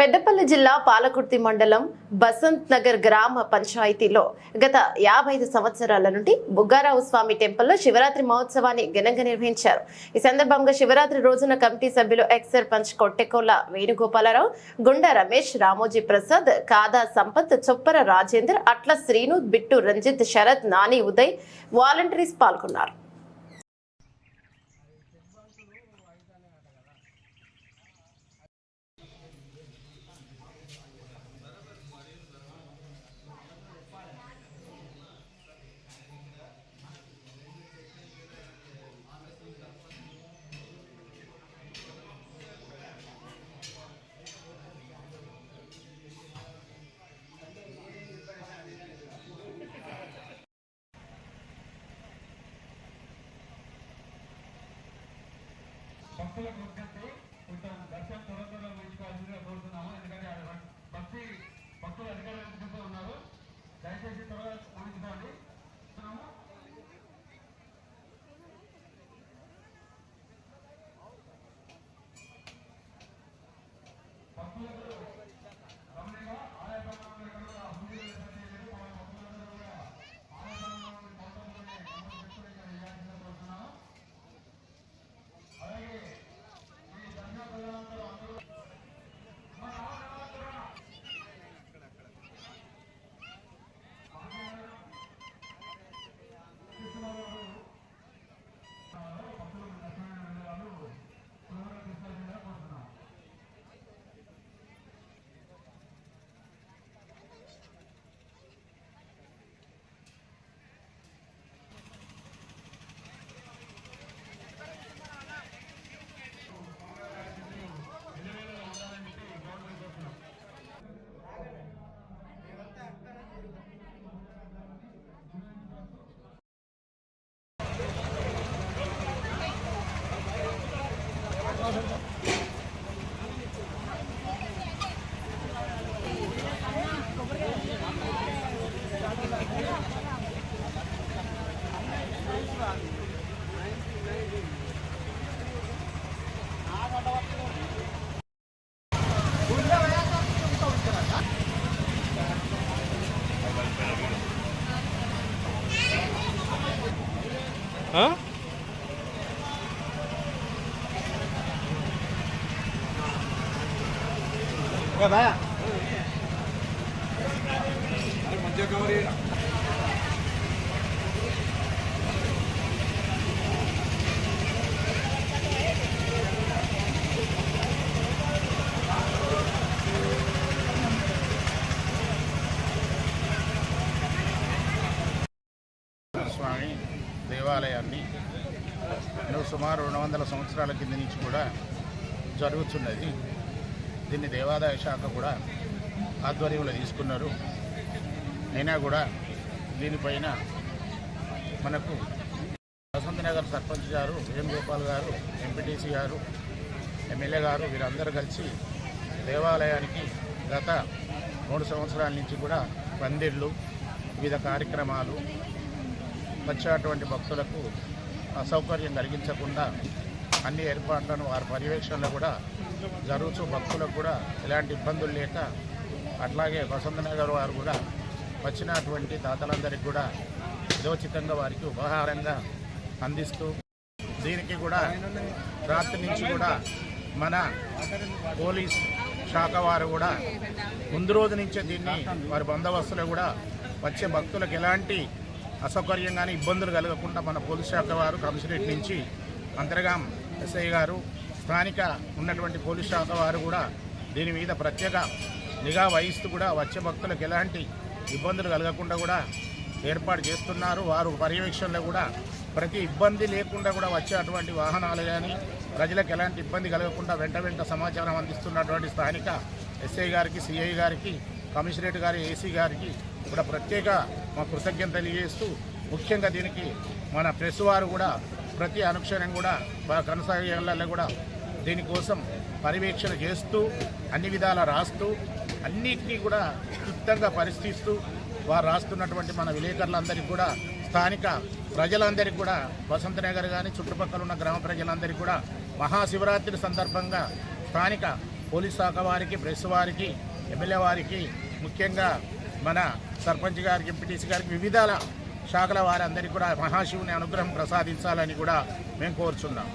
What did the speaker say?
పెద్దపల్లి జిల్లా పాలకుర్తి మండలం బసంత్ నగర్ గ్రామ పంచాయతీలో గత యాభై ఐదు సంవత్సరాల నుండి బుగ్గారావు స్వామి టెంపుల్లో శివరాత్రి మహోత్సవాన్ని ఘనంగా నిర్వహించారు. ఈ సందర్భంగా శివరాత్రి రోజున కమిటీ సభ్యులు ఎక్స్ సర్పంచ్ కొట్టెకోల వేణుగోపాలరావు గుండా రమేష్ రామోజీ ప్రసాద్ కాదా సంపత్ చొప్పర రాజేందర్ అట్ల శ్రీను బిట్టు రంజిత్ శరత్ నాని ఉదయ్ వాలంటీర్స్ పాల్గొన్నారు. భక్తుల విజ్ఞప్తి కొంచెం దర్శనం త్వర త్వరగా ముగించుకోవాల్సిందిగా కోరుతున్నాము ఎందుకంటే ఆడ భక్తి భక్తులు అధికారులు చూస్తూ ఉన్నారు దయచేసి త్వరగా ముగించుకోండి భక్తులకు స్వామి దేవాలయాన్ని నువ్వు సుమారు రెండు వందల సంవత్సరాల కింద నుంచి కూడా జరుగుతున్నది. దీన్ని దేవాదాయ శాఖ కూడా ఆధ్వర్యంలో తీసుకున్నారు. అయినా కూడా దీనిపైన మనకు వసంతనగర్ సర్పంచ్ గారు వేణుగోపాల్ గారు ఎంపీటీసీ గారు ఎమ్మెల్యే గారు వీరందరూ కలిసి దేవాలయానికి గత మూడు సంవత్సరాల నుంచి కూడా పందిళ్ళు వివిధ కార్యక్రమాలు వచ్చినటువంటి భక్తులకు అసౌకర్యం కలిగించకుండా అన్ని ఏర్పాట్లను వారి పర్యవేక్షణలో కూడా జరుగుతూ భక్తులకు కూడా ఎలాంటి ఇబ్బందులు లేక అట్లాగే వసంతనగర్ వారు కూడా వచ్చినటువంటి దాతలందరికీ కూడా యథోచితంగా వారికి ఉపహారంగా అందిస్తూ దీనికి కూడా రాత్రి నుంచి కూడా మన పోలీస్ శాఖ వారు కూడా ముందు రోజు నుంచే దీన్ని వారి బందోబస్తులో కూడా వచ్చే భక్తులకు ఎలాంటి అసౌకర్యం కానీ ఇబ్బందులు కలగకుండా మన పోలీస్ శాఖ వారు కమిషనరేట్ నుంచి అంతర్గాం ఎస్ఐ గారు స్థానిక ఉన్నటువంటి పోలీస్ శాఖ వారు కూడా దీని మీద ప్రత్యేక నిఘా వహిస్తూ కూడా వచ్చే భక్తులకు ఎలాంటి ఇబ్బందులు కలగకుండా కూడా ఏర్పాటు చేస్తున్నారు. వారు పర్యవేక్షణలో కూడా ప్రతి ఇబ్బంది లేకుండా కూడా వచ్చే అటువంటి వాహనాలు కానీ ప్రజలకు ఎలాంటి ఇబ్బంది కలగకుండా వెంట వెంట సమాచారం అందిస్తున్నటువంటి స్థానిక ఎస్ఐ గారికి సిఐ గారికి కమిషనరేట్ గారి ఏసీ గారికి కూడా ప్రత్యేక మా కృతజ్ఞత తెలియజేస్తూ ముఖ్యంగా దీనికి మన ప్రెస్ వారు కూడా ప్రతి అనుక్షణం కూడా బాగా కూడా దీనికోసం పర్యవేక్షణ చేస్తూ అన్ని విధాలా రాస్తూ అన్నిటినీ కూడా క్లుప్తంగా పరిశీలిస్తూ వారు రాస్తున్నటువంటి మన విలేకరులందరికీ కూడా స్థానిక ప్రజలందరికీ కూడా వసంత నగర్ కానీ చుట్టుపక్కల ఉన్న గ్రామ ప్రజలందరికీ కూడా మహాశివరాత్రి సందర్భంగా స్థానిక పోలీస్ శాఖ వారికి ప్రెస్ వారికి ఎమ్మెల్యే వారికి ముఖ్యంగా మన సర్పంచ్ గారికి ఎంపీటీసీ గారికి వివిధ శాఖల వారందరికీ కూడా మహాశివుని అనుగ్రహం ప్రసాదించాలని కూడా మేము కోరుచున్నాం.